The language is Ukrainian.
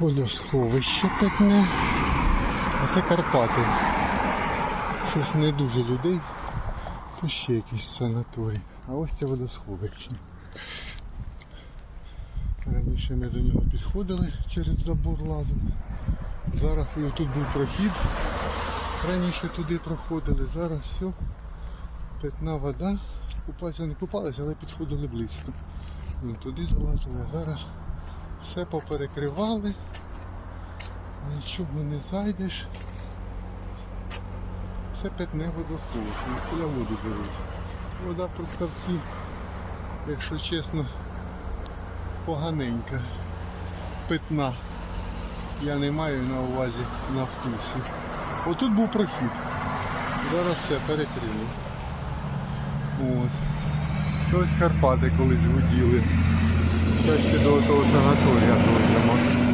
Водосховище питне. А це Карпати. Щось не дуже людей. Це ще якийсь санаторій. А ось це водосховище. Раніше ми до нього підходили через забор лазом. Зараз тут був прохід. Раніше туди проходили, зараз все. Питна вода. Купатися не купалися, але підходили близько. Вон туди залазили, а зараз все поперекривали. Нічого не зайдеш. Все питне водосховище, куди воду беруть. Вода в Трускавці, якщо чесно, поганенька. Питна. Я не маю на увазі нафтусі. Отут був прохід. Зараз все перекрили. Ось. Ось Карпати колись гуділи. Щось підготувався санатория я думаю.